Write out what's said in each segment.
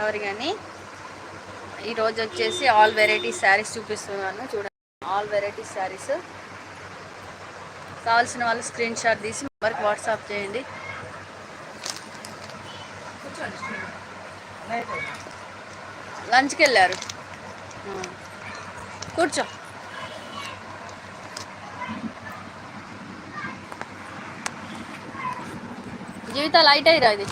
ఎవరు కానీ. ఈరోజు వచ్చేసి ఆల్ వెరైటీస్ శారీస్ చూపిస్తున్నాను. చూడండి. ఆల్ వెరైటీస్ శారీస్ కావాల్సిన వాళ్ళు స్క్రీన్ షాట్ తీసి నెంబర్కి వాట్సాప్ చేయండి. లంచ్కి వెళ్ళారు కూర్చో. జీవితాలు లైట్ అయ్యిరా ఇది.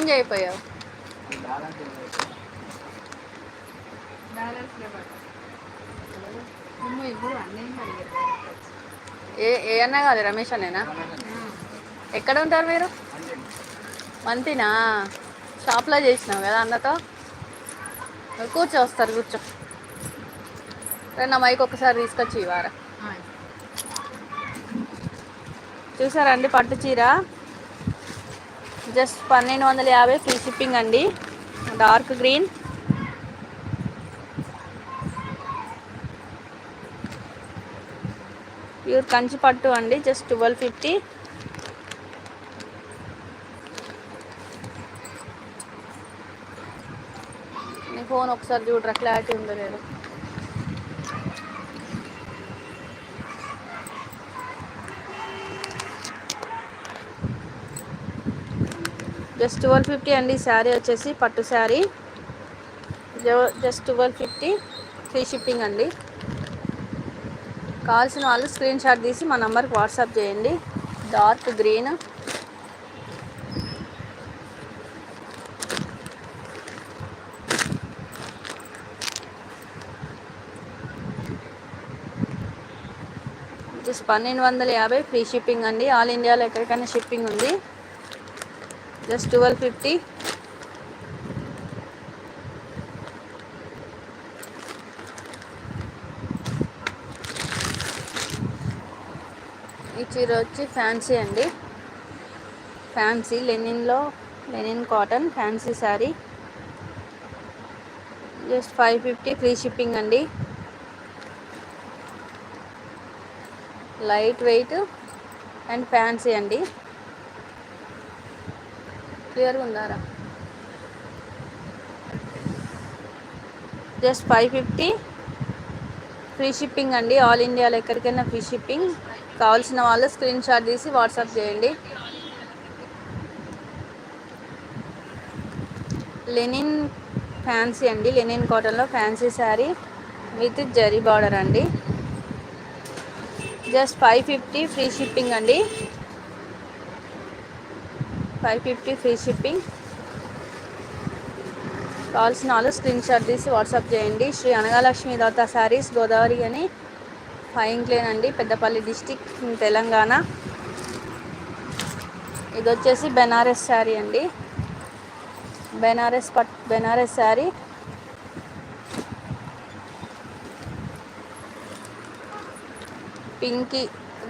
ఫోన్ చేయిపోయావు ఏ ఏ అన్నా కాదు రమేష్ అన్నేనా? ఎక్కడ ఉంటారు మీరు? మంతినా షాప్లో చేసినావు కదా అన్నతో? కూర్చో వస్తారు కూర్చో. నా మైక్ ఒకసారి తీసుకొచ్చి ఇవారా చూసారా అండి పట్టు చీర? జస్ట్ పన్నెండు వందల యాభై ఫ్రీ షిప్పింగ్ అండి. డార్క్ గ్రీన్ ప్యూర్ కంచి పట్టు అండి జస్ట్ ట్వెల్వ్ ఫిఫ్టీ నీ ఫోన్ ఒకసారి చూడరా క్లారిటీ ఉందో లేదో. జస్ట్ ట్వెల్వ్ ఫిఫ్టీ అండి శారీ వచ్చేసి పట్టు sari. Just twelve fifty free shipping అండి. కావాల్సిన వాళ్ళు స్క్రీన్ షాట్ తీసి మా నంబర్కి వాట్సాప్ చేయండి. డార్క్ గ్రీన్ జస్ట్ పన్నెండు వందల యాభై ఫ్రీ షిప్పింగ్ అండి. ఆల్ ఇండియాలో ఎక్కడికైనా షిప్పింగ్ ఉంది. జస్ట్ ట్వెల్వ్ ఫిఫ్టీ ఈ చీర వచ్చి ఫ్యాన్సీ అండి. Fancy లెనిన్లో linen cotton fancy sari just five fifty free shipping అండి. లైట్ వెయిట్ అండ్ ఫ్యాన్సీ అండి. క్లియర్గా ఉందారా just five fifty. Free shipping అండి. ఆల్ ఇండియాలో ఎక్కడికైనా ఫ్రీ షిప్పింగ్ కావాల్సిన వాళ్ళు స్క్రీన్ షాట్ తీసి వాట్సాప్ చేయండి. లెనిన్ ఫ్యాన్సీ అండి. లెనిన్ కాటన్లో fancy sari. With zari border అండి. Just five fifty free shipping అండి. Five fifty free shipping. కావాల్సిన వాళ్ళు స్క్రీన్ షాట్ తీసి వాట్సాప్ చేయండి. శ్రీ అనగాలక్ష్మి దాత శారీస్ గోదావరి అని ఫైన్ క్లేన్ అండి. పెద్దపల్లి డిస్టిక్ తెలంగాణ. ఇది వచ్చేసి బెనారస్ శారీ అండి. బెనారస్ పట్ బెనారస్ శారీ. పింక్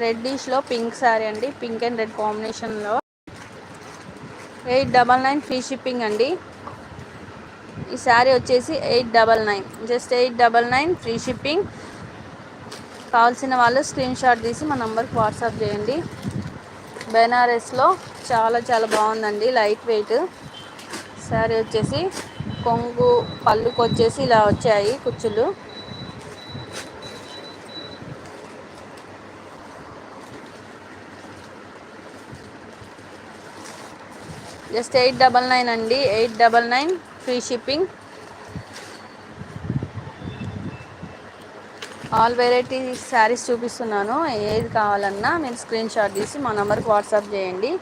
రెడ్డిష్లో పింక్ శారీ అండి. పింక్ అండ్ రెడ్ కాంబినేషన్లో. Eight double nine free shipping అండి. ఈ శారీ వచ్చేసి eight double nine just eight double nine free shipping. కావాల్సిన వాళ్ళు స్క్రీన్ షాట్ తీసి మా నంబర్కి వాట్సాప్ చేయండి. బెనారస్లో చాలా చాలా బాగుందండి లైట్ వెయిట్. శారీ వచ్చేసి కొంగు పళ్ళుకు వచ్చేసి ఇలా వచ్చాయి కుచ్చులు. జస్ట్ ఎయిట్ డబల్ నైన్ అండి. Eight double nine free shipping. All variety saris చూపిస్తున్నాను. ఏది కావాలన్నా మీరు స్క్రీన్ షాట్ తీసి మా నెంబర్కి వాట్సాప్ చేయండి.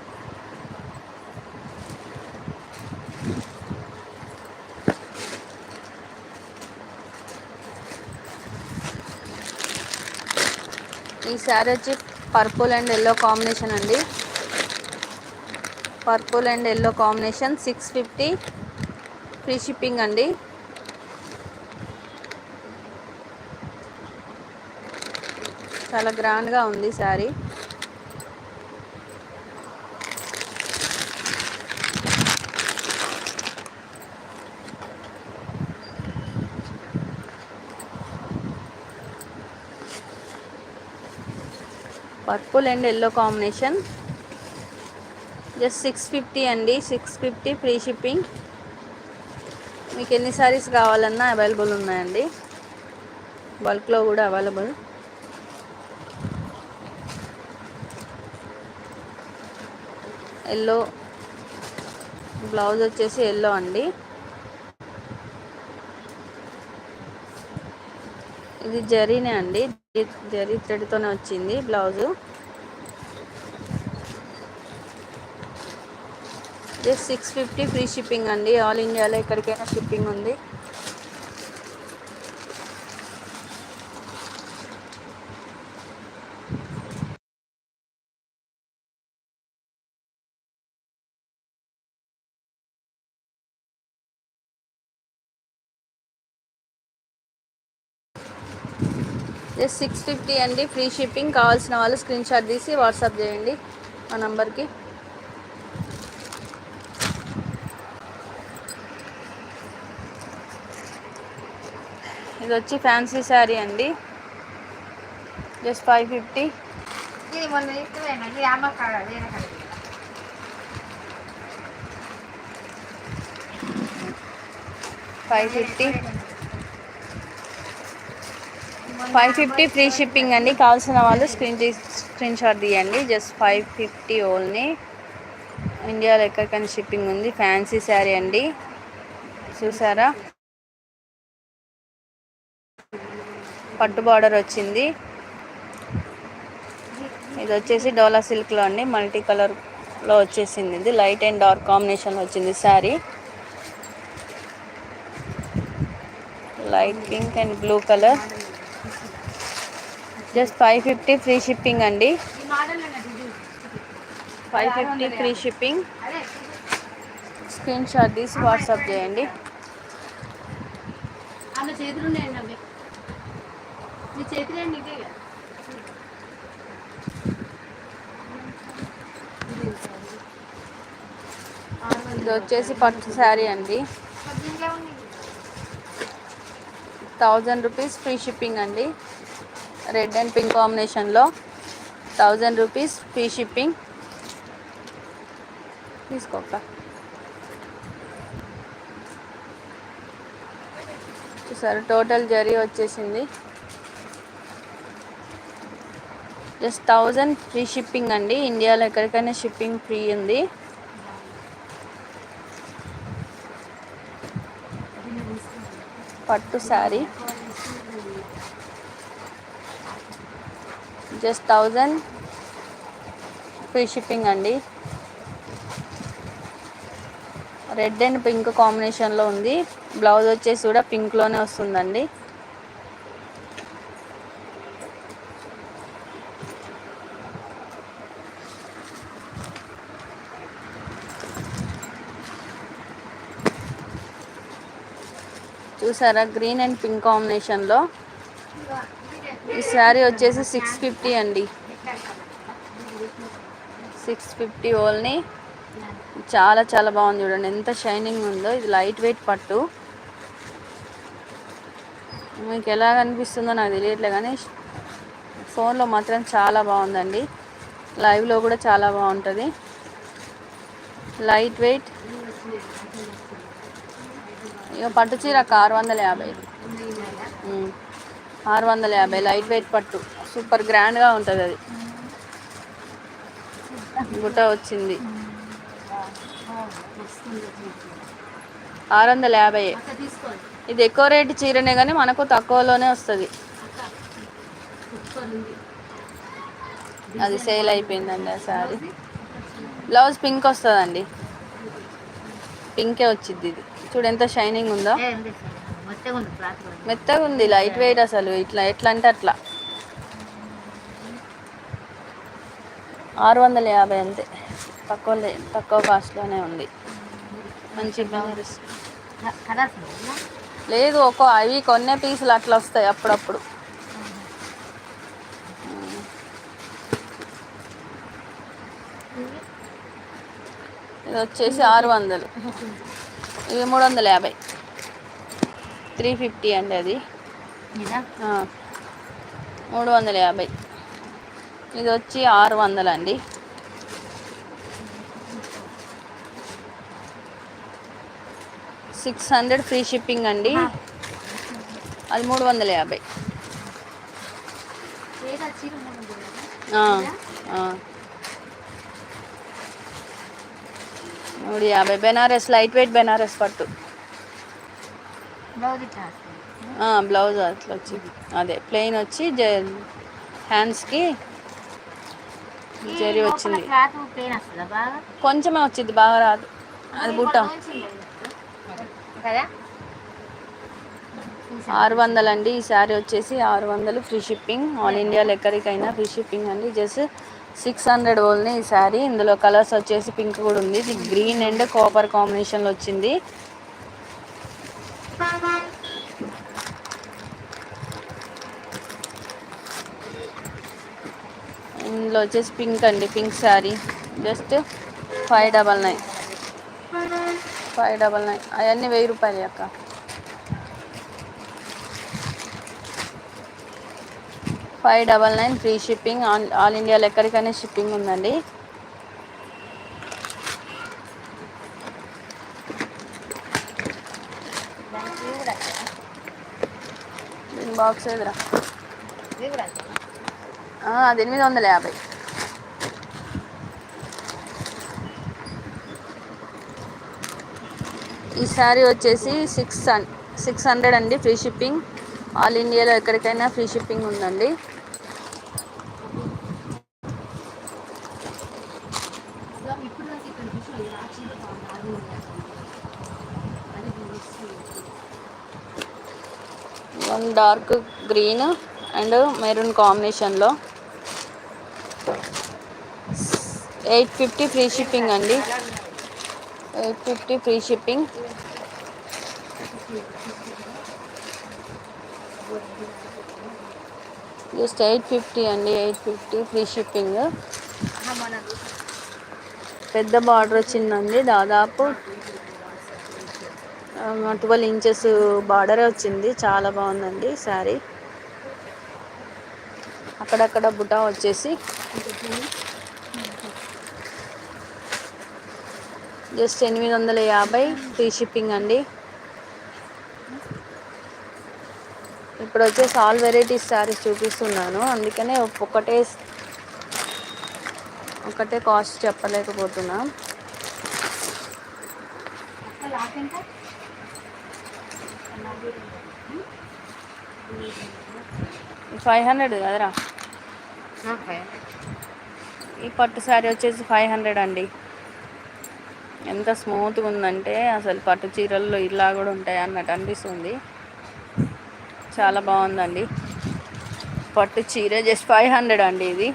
ఈ శారీ వచ్చి పర్పుల్ అండ్ ఎల్లో కాంబినేషన్ అండి. Purple and yellow combination six fifty free shipping అండి. చాలా గ్రాండ్గా ఉంది sari. Purple and yellow combination just six fifty అండి. సిక్స్ ఫిఫ్టీ ఫ్రీ షిప్పింగ్ మీకు ఎన్ని సారీస్ కావాలన్నా అవైలబుల్ ఉన్నాయండి. బల్క్లో కూడా అవైలబుల్ ఎల్లో బ్లౌజ్ వచ్చేసి ఎల్లో అండి. ఇది జరీనే అండి. జరీ థ్రెడ్తోనే వచ్చింది blouse just six fifty free shipping అండి. ఆల్ ఇండియాలో ఎక్కడికైనా షిప్పింగ్ ఉంది. జస్ట్ సిక్స్ ఫిఫ్టీ అండి ఫ్రీ షిప్పింగ్ కావాల్సిన వాళ్ళు స్క్రీన్ షాట్ తీసి వాట్సాప్ చేయండి మా నంబర్కి ఇది వచ్చి ఫ్యాన్సీ శారీ అండి. Just five fifty. Five fifty. Five fifty free shipping అండి. కావాల్సిన వాళ్ళు స్క్రీన్ స్క్రీన్ షాట్ తీయండి. Just five fifty only. ఇండియాలో ఎక్కడికైనా షిప్పింగ్ ఉంది. ఫ్యాన్సీ శారీ అండి. చూసారా? పట్టు బార్డర్ వచ్చింది. ఇది వచ్చేసి డోలా సిల్క్లో అండి. మల్టీ కలర్లో వచ్చేసింది ఇది. లైట్ అండ్ డార్క్ కాంబినేషన్ వచ్చింది sari. Light pink and blue colour. Just five fifty free shipping అండి. Five fifty free shipping. Screenshot తీసి వాట్సాప్ చేయండి. చేతులు ఇదే కదా? ఇది వచ్చేసి పట్టు శారీ అండి. థౌజండ్ రూపీస్ ఫ్రీ షిప్పింగ్ అండి. రెడ్ అండ్ పింక్ కాంబినేషన్లో థౌజండ్ రూపీస్ ఫ్రీ షిప్పింగ్. తీసుకోక చూసారు టోటల్ జరీ వచ్చేసింది. జస్ట్ థౌజండ్ ఫ్రీ షిప్పింగ్ అండి. ఇండియాలో ఎక్కడికైనా షిప్పింగ్ ఫ్రీ ఉంది. పట్టు sari. Just thousand free shipping అండి. రెడ్ అండ్ పింక్ కాంబినేషన్లో ఉంది. బ్లౌజ్ వచ్చేసి కూడా పింక్లోనే వస్తుందండి. చూసారా? గ్రీన్ అండ్ పింక్ కాంబినేషన్లో ఈ శారీ వచ్చేసి సిక్స్ ఫిఫ్టీ అండి. సిక్స్ ఫిఫ్టీ ఓల్ని చాలా చాలా బాగుంది చూడండి. ఎంత షైనింగ్ ఉందో. ఇది లైట్ వెయిట్ పట్టు. మీకు ఎలా కనిపిస్తుందో నాకు తెలియట్లే కానీ ఫోన్లో మాత్రం చాలా బాగుందండి. లైవ్లో కూడా చాలా బాగుంటుంది. లైట్ వెయిట్ ఇక పట్టు చీర ఆరు వందల యాభై. ఆరు వందల యాభై లైట్ వెయిట్ పట్టు. సూపర్ గ్రాండ్గా ఉంటుంది అది. గుట్ట వచ్చింది. ఆరు వందల యాభై. ఇది ఎక్కువ రేటు చీరనే కానీ మనకు తక్కువలోనే వస్తుంది. అది సేల్ అయిపోయిందండి ఆ శారీ. బ్లౌజ్ పింక్ వస్తుందండి. పింకే వచ్చింది ఇది. చూడు ఎంత షైనింగ్ ఉందో. మెత్తగా ఉంది లైట్ వెయిట్ అసలు. ఇట్లా ఎట్లా అంటే అట్లా. ఆరు వందల యాభై అంతే. తక్కువ తక్కువ కాస్ట్లోనే ఉంది. మంచి లేదు ఒక అవి కొన్నే పీసులు అట్లా వస్తాయి అప్పుడప్పుడు. ఇది వచ్చేసి ఆరు వందలు. ఇవి మూడు వందల యాభై. త్రీ ఫిఫ్టీ అండి అది. ఇదా? మూడు వందల యాభై. ఇది వచ్చి ఆరు వందలు అండి. సిక్స్ హండ్రెడ్ ఫ్రీ షిప్పింగ్ అండి. అది మూడు వందల యాభై ఏదో చీర మూడు యాభై బెనారస్ లైట్ వెయిట్ బెనారస్ పట్టు బ్లౌజ్ అట్లా వచ్చింది అదే ప్లెయిన్ వచ్చి హ్యాండ్స్కి జరీ వచ్చింది కొంచెమే వచ్చింది బాగా రాదు అది బుట్ట ఆరు వందలు అండి ఈ శారీ వచ్చేసి ఆరు వందలు ఫ్రీ షిప్పింగ్ ఆల్ ఇండియాలో ఎక్కడికైనా ఫ్రీ షిప్పింగ్ అండి జస్ట్ సిక్స్ హండ్రెడ్ ఓన్లీ ఈ శారీ. ఇందులో కలర్స్ వచ్చేసి పింక్ కూడా ఉంది. ఇది గ్రీన్ అండ్ కాపర్ కాంబినేషన్లో వచ్చింది. ఇందులో వచ్చేసి పింక్ అండి pink sari. Just five double nine. Five double nine. అవన్నీ వెయ్యి రూపాయలు అక్క. Five double nine free shipping all all ఇండియాలో ఎక్కడికైనా షిప్పింగ్ ఉందండి. బాక్స్ ఎదురా అది ఎనిమిది వందల యాభై. ఈ శారీ వచ్చేసి సిక్స్ సిక్స్ హండ్రెడ్ అండి ఫ్రీ షిప్పింగ్. ఆల్ ఇండియాలో ఎక్కడికైనా ఫ్రీ షిప్పింగ్ ఉందండి. One dark green and maroon కాంబినేషన్లో ఎయిట్ ఫిఫ్టీ ఫ్రీ షిప్పింగ్ అండి. Eight fifty free shipping just eight fifty అండి ఎయిట్ ఫిఫ్టీ ఫ్రీ షిప్పింగ్. పెద్ద బార్డర్ వచ్చిందండి దాదాపు ట్వెల్వ్ ఇంచెస్ బార్డరే వచ్చింది చాలా బాగుందండి శారీ. అక్కడక్కడ బుటా వచ్చేసి. జస్ట్ ఎనిమిది వందల యాభై ఫ్రీ షిప్పింగ్ అండి. ఇప్పుడు వచ్చేసి ఆల్ వెరైటీస్ శారీస్ చూపిస్తున్నాను అందుకనే ఒక్కొక్కటే ఒకటే కాస్ట్ చెప్పలేకపోతున్నా? ఫైవ్ హండ్రెడ్ కదరా. ఈ పట్టు శారీ వచ్చేసి ఫైవ్ హండ్రెడ్ అండి ఎంత స్మూత్గా ఉందంటే అసలు పట్టు చీరల్లో ఇలా కూడా ఉంటాయి అన్నట్టు అనిపిస్తుంది చాలా బాగుందండి. పట్టు చీర జస్ట్ ఫైవ్ హండ్రెడ్ అండి ఇది.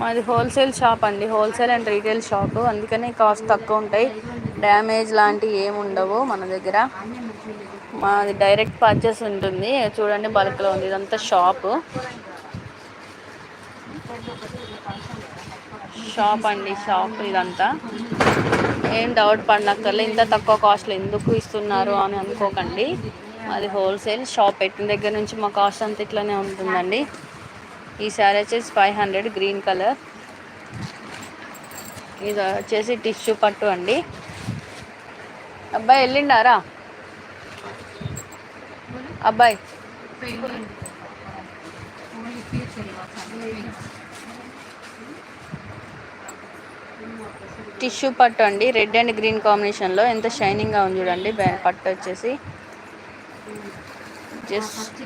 మాది హోల్సేల్ షాప్ అండి. హోల్సేల్ అండ్ రీటైల్ షాప్ అందుకనే కాస్ట్ తక్కువ ఉంటాయి. డ్యామేజ్ లాంటివి ఏమి ఉండవు మన దగ్గర. మాది డైరెక్ట్ పర్చేస్ ఉంటుంది. చూడండి బల్క్లో ఉంది. ఇదంతా షాపు షాప్ అండి షాప్ ఇదంతా. ఏం డౌట్ పడినక్కర్లే ఇంత తక్కువ కాస్ట్లో ఎందుకు ఇస్తున్నారు అని అనుకోకండి. అది హోల్సేల్ షాప్ పెట్టిన దగ్గర నుంచి మా కాస్ట్ అంతా ఇట్లానే ఉంటుందండి. ఈ శారీ వచ్చేసి ఫైవ్ హండ్రెడ్ గ్రీన్ కలర్ ఇది వచ్చేసి టిష్యూ పట్టు అండి. అబ్బాయి వెళ్ళిండారా? అబ్బాయి. టిష్యూ పట్టు అండి. రెడ్ అండ్ గ్రీన్ కాంబినేషన్లో. ఎంత షైనింగ్గా ఉంది చూడండి. బ్యా- పట్టు వచ్చేసి. Just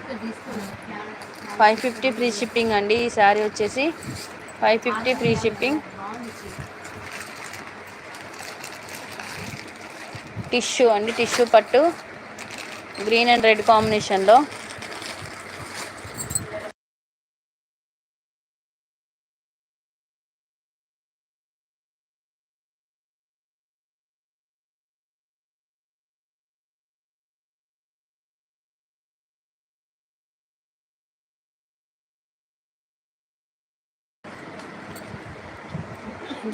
five fifty free shipping అండి. ఈ శారీ వచ్చేసి five fifty free shipping. Tissue అండి. టిష్యూ పట్టు. గ్రీన్ అండ్ రెడ్ కాంబినేషన్లో.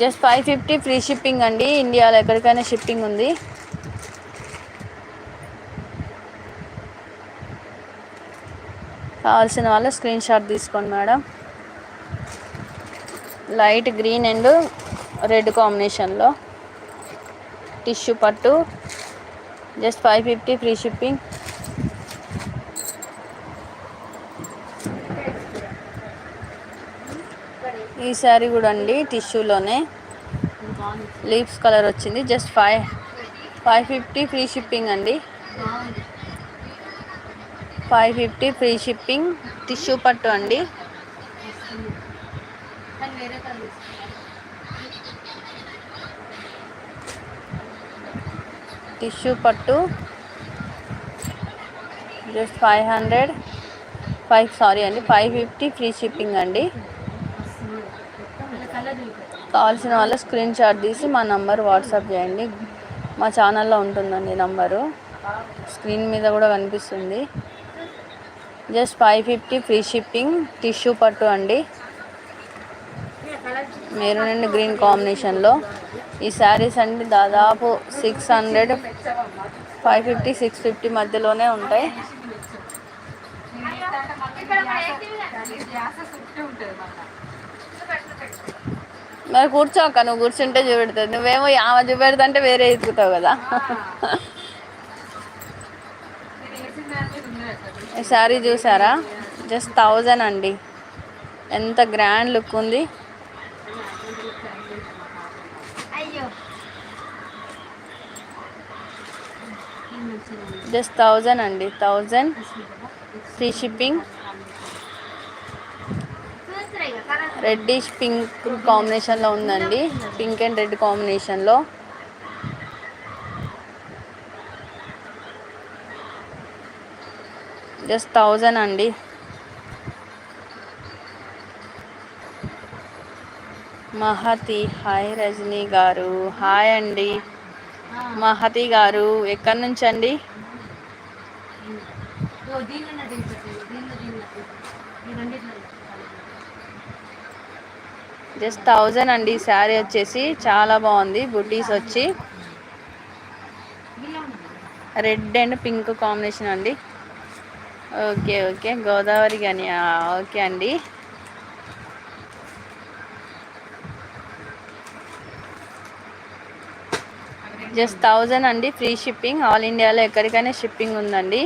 Just five fifty free shipping అండి. ఇండియాలో ఎక్కడికైనా షిప్పింగ్ ఉంది. కావాల్సిన వాళ్ళు స్క్రీన్ షాట్ తీసుకోండి madam. Light green and red కాంబినేషన్లో. టిష్యూ పట్టు. Just five fifty free shipping. ఈ శారీ కూడా అండి టిష్యూలోనే. ఇది లీవ్స్ కలర్ వచ్చింది just five five fifty free shipping అండి. Five fifty free shipping tissue పట్టు అండి. టిష్యూ పట్టు just five hundred five sorry అండి ఫైవ్ ఫిఫ్టీ ఫ్రీ షిప్పింగ్ అండి వస్తుంది అలా కలర్ చూపెట్టు కావాల్సిన వాళ్ళు స్క్రీన్ షాట్ తీసి మా నంబర్ వాట్సాప్ చేయండి. మా ఛానల్లో ఉంటుందండి నంబరు. స్క్రీన్ మీద కూడా కనిపిస్తుంది. Just five fifty free shipping tissue పట్టు అండి. మెరూన్ అండ్ గ్రీన్ కాంబినేషన్లో ఈ శారీస్ అండి దాదాపు six hundred five fifty six fifty మధ్యలోనే ఉంటాయి. మరి కూర్చోక నువ్వు కూర్చుంటే చూపెడుతుంది. నువ్వేమో ఆమె చూపెడుతుంటే వేరే ఎత్తుకుతావు కదా. ఈ శారీ చూసారా? జస్ట్ థౌజండ్ అండి. ఎంత గ్రాండ్ లుక్ ఉంది. జస్ట్ థౌజండ్ అండి. Thousand free shipping. Reddish pink కాంబినేషన్లో ఉందండి. పింక్ అండ్ రెడ్ కాంబినేషన్లో జస్ట్ థౌజండ్ అండి. మహతి హాయ్ రజనీ గారు. హాయ్ అండి. మహతి గారు ఎక్కడి నుంచి అండి జస్ట్ థౌజండ్ అండి శారీ వచ్చేసి. చాలా బాగుంది. బుటీస్ వచ్చి. రెడ్ అండ్ పింక్ కాంబినేషన్ అండి. Okay okay. గోదావరి కానీ ఓకే అండి. జస్ట్ థౌజండ్ అండి. Free shipping. ఆల్ ఇండియాలో ఎక్కడికైనా షిప్పింగ్ ఉందండి.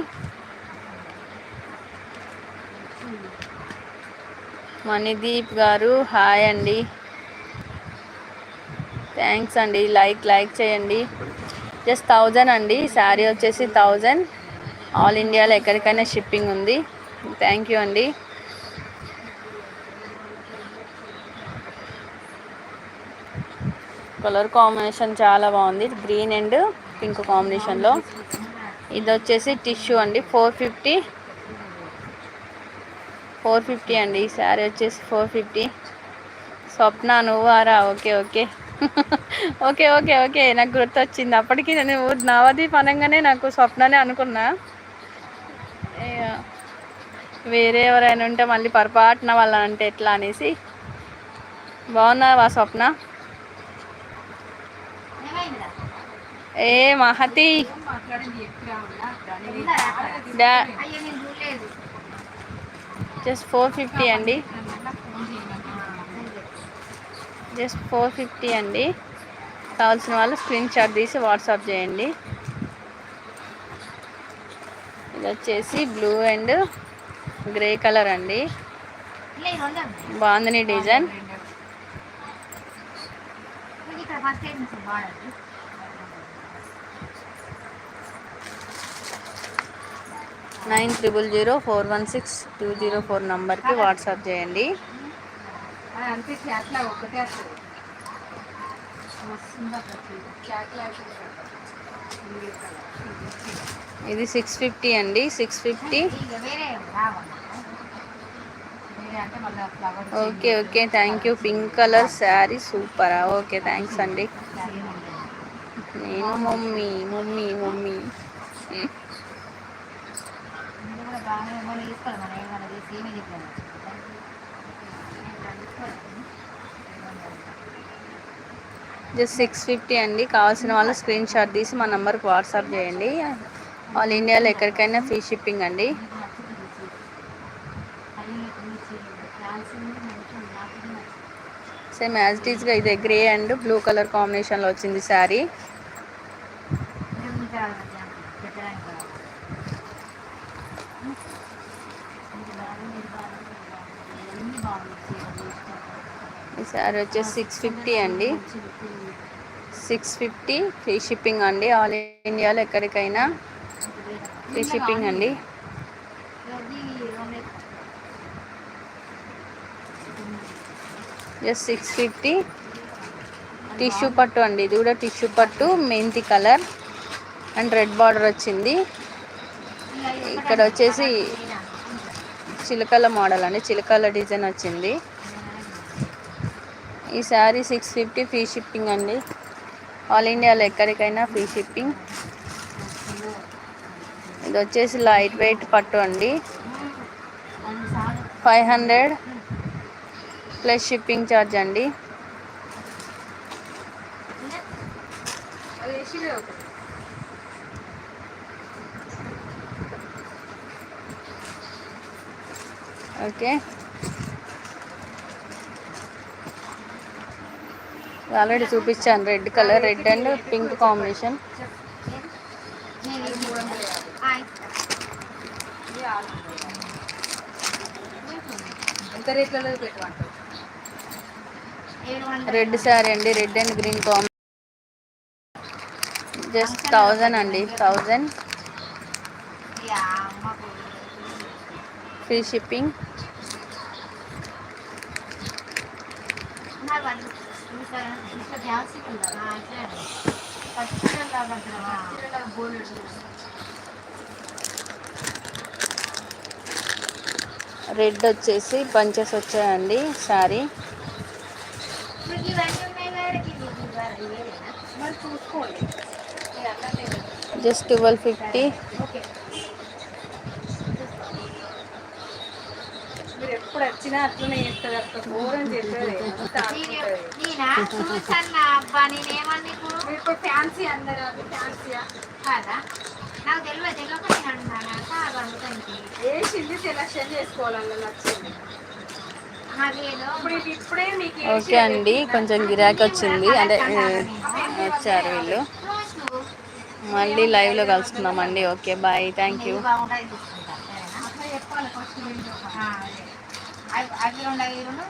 మణిదీప్ గారు హాయ్ అండి. థ్యాంక్స్ అండి. లైక్ లైక్ చేయండి. జస్ట్ థౌజండ్ అండి. శారీ వచ్చేసి థౌజండ్. ఆల్ ఇండియాలో ఎక్కడికైనా షిప్పింగ్ ఉంది. థ్యాంక్ యూ అండి. కలర్ కాంబినేషన్ చాలా బాగుంది. గ్రీన్ అండ్ పింక్ కాంబినేషన్లో. ఇది వచ్చేసి టిష్యూ అండి. Four fifty. ఫోర్ ఫిఫ్టీ అండి. ఈ శారీ వచ్చేసి four fifty. Swapna నువ్వారా? Okay okay. Okay okay okay. నాకు గుర్తొచ్చింది. అప్పటికి నేను నవదీప్ అనగానే నాకు స్వప్ననే అనుకున్నా. వేరే ఎవరైనా ఉంటే మళ్ళీ పొరపాటున వాళ్ళని అంటే ఎట్లా అనేసి. బాగున్నావా స్వప్న? ఏ మహతి? డా జస్ట్ ఫోర్ ఫిఫ్టీ అండి. జస్ట్ ఫోర్ ఫిఫ్టీ అండి. కావాల్సిన వాళ్ళు స్క్రీన్ షాట్ తీసి వాట్సాప్ చేయండి. ఇది వచ్చేసి బ్లూ అండ్ గ్రే కలర్ అండి. ఇలా బాగుంది డిజైన్ ఇది ఇక్కడ ఫస్ట్ టైం నుంచి బాగుంది nine triple zero four one six two zero four నంబర్కి వాట్సాప్ చేయండి. ఇది సిక్స్ ఫిఫ్టీ అండి six fifty. Okay okay thank you. Pink colour sari సూపరా. Okay thanks అండి. నేను మమ్మీ మమ్మీ మమ్మీ ఇది కూడా బాగానే ఏమైనా తీసుకోవాలి మనం ఏమైనా ఏమీ జస్ట్ సిక్స్ ఫిఫ్టీ అండి. కావాల్సిన వాళ్ళు స్క్రీన్ షాట్ తీసి మా నెంబర్కి వాట్సాప్ చేయండి. ఆల్ ఇండియాలో ఎక్కడికైనా ఫ్రీ షిప్పింగ్ అండి. సేమ్ యాజ్ టీజ్గా ఇదే గ్రే అండ్ బ్లూ కలర్ కాంబినేషన్లో వచ్చింది శారీ. ఈ శారీ వచ్చేసి సిక్స్ ఫిఫ్టీ అండి. సిక్స్ ఫిఫ్టీ ఫ్రీ షిప్పింగ్ అండి. ఆల్ ఇండియాలో ఎక్కడికైనా ఫ్రీ షిప్పింగ్ అండి. జస్ట్ సిక్స్ ఫిఫ్టీ టిష్యూ పట్టు అండి. ఇది కూడా టిష్యూ పట్టు మెంతి కలర్ అండ్ రెడ్ బార్డర్ వచ్చింది. ఇక్కడ వచ్చేసి చిలకల మోడల్ అండి. చిలకల డిజైన్ వచ్చింది. ఈ sari six fifty free shipping అండి. ఆల్ ఇండియాలో ఎక్కడికైనా ఫ్రీ షిప్పింగ్. ఇది వచ్చేసి లైట్ వెయిట్ పట్టు అండి. Five hundred plus shipping charge అండి. ఓకే. ఆల్రెడీ చూపించాను. Red colour red and pink combination red sari అండి red and green combination just thousand అండి థౌజండ్ ఫ్రీ షిప్పింగ్ రెడ్ వచ్చేసి పంచెస్ వచ్చాయండి sari just twelve fifty okay మీరు ఎప్పుడు వచ్చినా అట్లనే అక్క. ఘోరం అబ్బా ఇప్పుడు? ఫ్యాన్సీ అందరు అది ఫ్యాన్సీయా? కాదా? నాకు తెలియదు ఏ సెలక్షన్ చేసుకోవాలన్న నచ్చింది? ఓకే అండి కొంచెం గిరాకీ వచ్చింది. అంటే వచ్చారు వీళ్ళు. మళ్ళీ లైవ్లో కలుసుకుందామండి. ఓకే బాయ్ థ్యాంక్ యూ అదే. రెండు